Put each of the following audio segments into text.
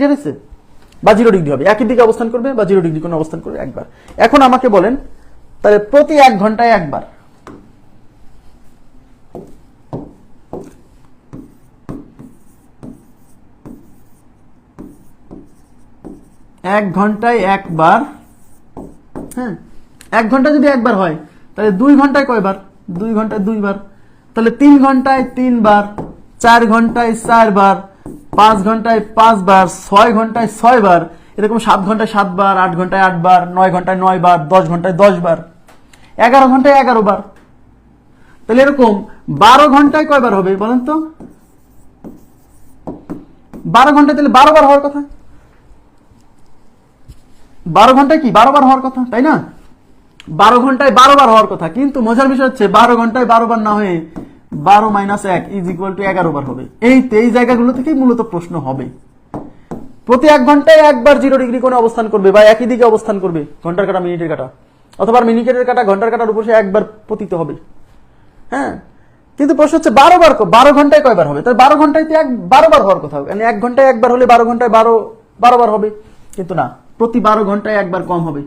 Clear হয়েছে বা zero degree হবে। একই দিকে অবস্থান করবে, বা জিরো ডিগ্রি কোনো অবস্থান করবে একবার। এখন আমাকে বলেন, তাহলে প্রতি এক ঘন্টায় একবার। এক ঘন্টায় একবার হ্যাঁ? এক ঘণ্টা যদি একবার হয়, তাহলে দুই ঘন্টায় কয়বার? দুই ঘন্টায় দুইবার। তাহলে তিন ঘন্টায় তিনবার, চার ঘন্টায় চারবার পাঁচ ঘন্টায় পাঁচবার, ছয় ঘন্টায় ছয়বার, এরকম সাত ঘন্টায় সাতবার, আট ঘন্টায় আটবার, নয় ঘন্টায় নয়বার, দশ ঘন্টায় দশবার, এগারো ঘন্টায় এগারো বার তাহলে এরকম বারো ঘন্টায় কয়বার হবে বলেন তো? বারো ঘন্টায় তাহলে বারো বার হওয়ার কথা? বারো ঘন্টায় কি? বারো বার হওয়ার কথা, তাই না? বারো ঘন্টায় বারো বার হওয়ার কথা, কিন্তু মজার বিষয় হচ্ছে বারো ঘন্টায় বারো বার না হয়ে বারো মাইনাস এক ইজ ইকুয়াল টু এগারো বার হবে। এই এই জায়গাগুলো থেকেই মূলত প্রশ্ন হবে। প্রতি এক ঘন্টায় একবার জিরো ডিগ্রি কোণে অবস্থান করবে বা একই দিকে অবস্থান করবে, ঘণ্টার কাটা, মিনিটের কাটা। অথবা মিনিটের কাটা, ঘণ্টার কাটার উপর সে একবার পতিত হবে। হ্যাঁ? কিন্তু প্রশ্ন হচ্ছে, বারো বার বারো ঘন্টায় কয়বার হবে? তাহলে বারো ঘন্টায় তো এক বারো বার হওয়ার কথা। মানে এক ঘন্টায় একবার হলে বারো ঘন্টায় বারো বারো বার হবে। কিন্তু না, প্রতি বারো ঘন্টায় একবার কম হবে।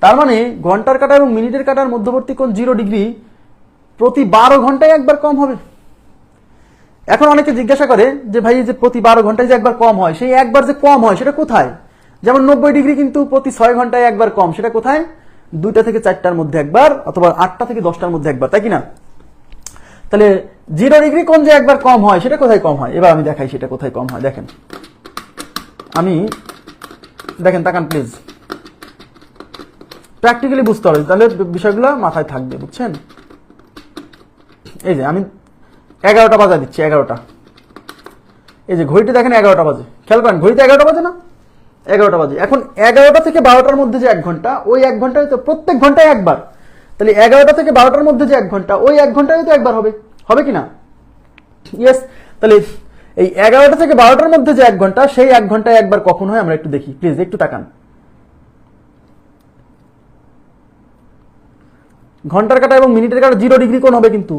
তার মানে ঘণ্টার কাটা এবং মিনিটের কাটার মধ্যবর্তী কোন জিরো ডিগ্রি প্রতি বারো ঘন্টায় একবার কম হবে। এখন অনেকে জিজ্ঞাসা করে যে ভাই যে প্রতি বারো ঘন্টায় যে একবার কম হয়, সেই একবার যে কম হয়, সেটা কোথায়? যেমন নব্বই ডিগ্রি কিন্তু প্রতি ছয় ঘন্টায় একবার কম, সেটা কোথায়? দুইটা থেকে চারটার মধ্যে একবার, অথবা আটটা থেকে দশটার মধ্যে একবার, তাই কি না? তাহলে জিরো ডিগ্রি কোন যে একবার কম হয়, সেটা কোথায় কম হয়? এবার আমি দেখাই সেটা কোথায় কম হয়, দেখেন। আমি, দেখেন, তাকান প্লিজ প্র্যাকটিক্যালি বুঝতে হবে, তাহলে বিষয়গুলো মাথায় থাকবে, বুঝছেন? এই যে, আমি এগারোটা বাজা দিচ্ছি, এগারোটা। এই যে, ঘড়িটা দেখেন এগারোটা বাজে। খেয়াল করেন, ঘড়িতে এগারোটা বাজে না? এগারোটা বাজে। এখন এগারোটা থেকে বারোটার মধ্যে যে এক ঘণ্টা, ওই এক ঘন্টায় তো প্রত্যেক ঘন্টায় একবার। তাহলে এগারোটা থেকে বারোটার মধ্যে যে এক ঘণ্টা, ওই এক ঘন্টায় তো একবার হবে। হবে কি না? ইয়েস তাহলে এই এগারোটা থেকে বারোটার মধ্যে যে এক ঘণ্টা, সেই এক ঘন্টায় একবার কখন হয় আমরা একটু দেখি। প্লিজ একটু তাকান। ঘণ্টার কাটা এবং মিনিটের কাটা জিরো ডিগ্রি কোন হবে কিন্তু।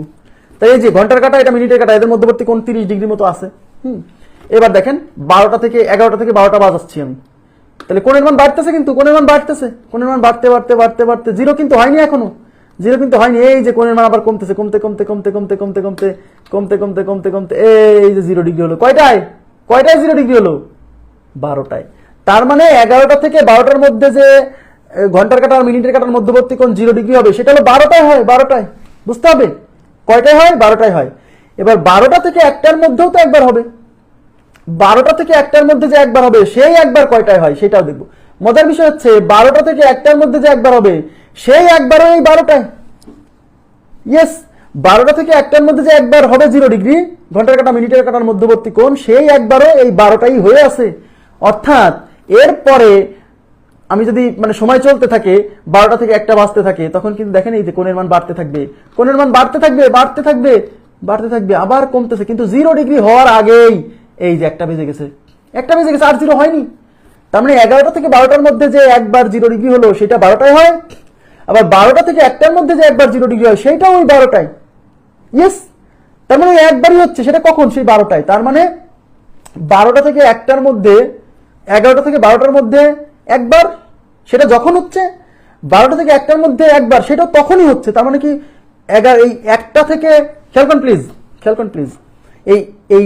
তাই এই যে ঘণ্টার কাটা এটা মিনিটের কাটা এদের মধ্যবর্তী কোন তিরিশ ডিগ্রি মতো আছে হুম এবার দেখেন বারোটা থেকে এগারোটা থেকে বারোটা বাজাচ্ছি আমি তাহলে কোণের মান বাড়তেছে কিন্তু কোণের মান বাড়তেছে কোণের মান বাড়তে বাড়তে বাড়তে বাড়তে জিরো কিন্তু হয়নি এখনও জিরো কিন্তু হয়নি এই যে কোণের মান আবার কমতেছে কমতে কমতে কমতে কমতে কমতে কমতে কমতে কমতে কমতে কমতে এই যে জিরো ডিগ্রি হলো কয়টায় কয়টায় জিরো ডিগ্রি হলো বারোটায় তার মানে এগারোটা থেকে বারোটার মধ্যে যে ঘণ্টার কাটা মিনিটের কাটার মধ্যবর্তী কোন জিরো ডিগ্রি হবে সেটা হলো বারোটায় হয় বারোটায় বুঝতে হবে কয়টায় হয়? বারোটায় হয়। এবার বারোটা থেকে একটার মধ্যেও তো একবার হবে। বারোটা থেকে একটার মধ্যে যে একবার হবে, সেই একবার কয়টায় হয় সেটাও দেখব। মজার বিষয় হচ্ছে, বারোটা থেকে একটার মধ্যে যে একবার হবে, সেই একবারও এই বারোটায়। ইয়েস বারোটা থেকে একটার মধ্যে যে একবার হবে জিরো ডিগ্রি ঘণ্টার কাটা, মিনিটের কাটার মধ্যবর্তী কোণ, সেই একবারও এই বারোটাই হয়ে আছে। অর্থাৎ এরপরে আমি যদি মানে সময় চলতে থাকে, বারোটা থেকে একটা বাজতে থাকে, তখন কিন্তু দেখেন এই যে কোণের মান বাড়তে থাকবে। কোণের মান বাড়তে থাকবে বাড়তে থাকবে বাড়তে থাকবে, আবার কমতেছে। কিন্তু জিরো ডিগ্রি হওয়ার আগেই এই যে একটা বেজে গেছে। একটা বেজে গেছে, আর জিরো হয়নি। তার মানে এগারোটা থেকে বারোটার মধ্যে যে একবার জিরো ডিগ্রি হলো, সেটা বারোটায় হয়। আবার বারোটা থেকে একটার মধ্যে যে একবার জিরো ডিগ্রি হয় সেইটাও ওই বারোটায়। ইয়েস তার মানে একবারই হচ্ছে, সেটা কখন? সেই বারোটায়। তার মানে বারোটা থেকে একটার মধ্যে, এগারোটা থেকে বারোটার মধ্যে একবার সেটা যখন হচ্ছে, বারোটা থেকে একটার মধ্যে একবার, সেটা তখনই হচ্ছে। তার মানে কি, এগারো, এই একটা থেকে, খেয়াল করুন প্লিজ খেয়াল করুন প্লিজ এই এই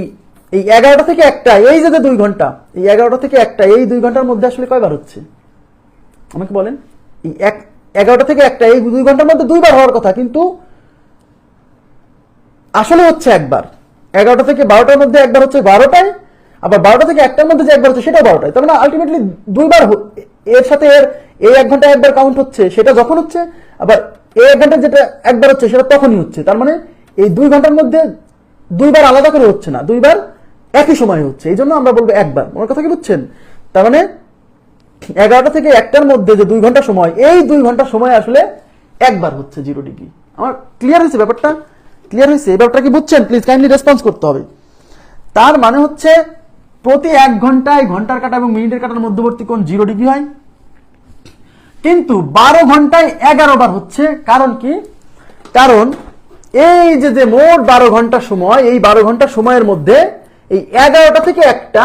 এই এগারোটা থেকে একটা, এই যে দুই ঘণ্টা, এই এগারোটা থেকে একটা, এই দুই ঘণ্টার মধ্যে আসলে কয়বার হচ্ছে? আমাকে বলেন। এই এক, এগারোটা থেকে একটা, এই দুই ঘণ্টার মধ্যে দুইবার হওয়ার কথা, কিন্তু আসলে হচ্ছে একবার। এগারোটা থেকে বারোটার মধ্যে একবার হচ্ছে বারোটায় আবার বারোটা থেকে একটার মধ্যে যে একবার হচ্ছে সেটা বারোটায়। তার মানে আলটিমেটলি দুইবার এর সাথে এর, এই এক ঘণ্টা একবার কাউন্ট হচ্ছে, সেটা যখন হচ্ছে, আবার এই এক ঘণ্টা যেটা একবার হচ্ছে, সেটা তখনই হচ্ছে। তার মানে এই দুই ঘণ্টার মধ্যে দুইবার আলাদা করে হচ্ছে না, দুইবার একই সময় হচ্ছে। এই জন্য আমরা বলব একবার। আমার কথা কি বুঝছেন? তার মানে এগারোটা থেকে একটার মধ্যে যে দুই ঘণ্টা সময়, এই দুই ঘণ্টা সময় আসলে একবার হচ্ছে জিরো ডিগ্রি আমার ক্লিয়ার হয়েছে ব্যাপারটা? ক্লিয়ার হয়েছে? এই ব্যাপারটা কি বুঝছেন? প্লিজ কাইন্ডলি রেসপন্স করতে হবে। তার মানে হচ্ছে প্রতি এক ঘন্টায় ঘণ্টার কাটা এবং মিনিটের কাটার মধ্যবর্তী কোণ জিরো ডিগ্রি হয়। কিন্তু বারো ঘন্টায় এগারো বার হচ্ছে, কারণ কি? কারণ এই যে যে মোট বারো ঘণ্টা সময়, এই বারো ঘণ্টা সময়ের মধ্যে এই এগারোটা থেকে একটা,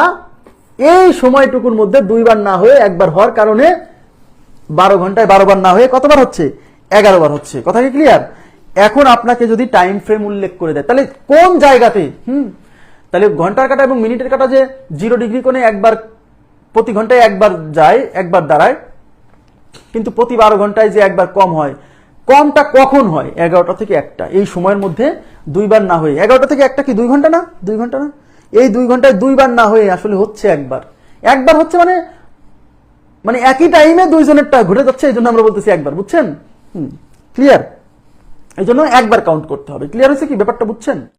এই সময়টুকুর মধ্যে দুইবার না হয়ে একবার হওয়ার কারণে বারো ঘন্টায় বারো বার না হয়ে কতবার হচ্ছে? এগারো বার হচ্ছে। কথা কি ক্লিয়ার এখন আপনাকে যদি টাইম ফ্রেম উল্লেখ করে দেয়, তাহলে কোন জায়গাতে, হুম তাহলে ঘণ্টার কাটা এবং মিনিটের কাটা যে জিরো ডিগ্রি কোণে একবার, প্রতি ঘন্টায় একবার যায়, একবার দাঁড়ায়, কিন্তু প্রতি বারো ঘন্টায় যে একবার কম হয়, কমটা কখন হয়? এগারোটা থেকে একটা। এই সময়ের মধ্যে দুইবার না হয়ে, এগারোটা থেকে একটা কি দুই ঘণ্টা না? দুই ঘণ্টা না? এই দুই ঘন্টায় দুইবার না হয়ে আসলে হচ্ছে একবার। একবার হচ্ছে মানে মানে একই টাইমে দুইজনেরটা ঘুরে যাচ্ছে, এই জন্য আমরা বলতেছি একবার। বুঝছেন? হুম ক্লিয়ার এই জন্য একবার কাউন্ট করতে হবে। ক্লিয়ার হয়েছে কি? ব্যাপারটা বুঝছেন?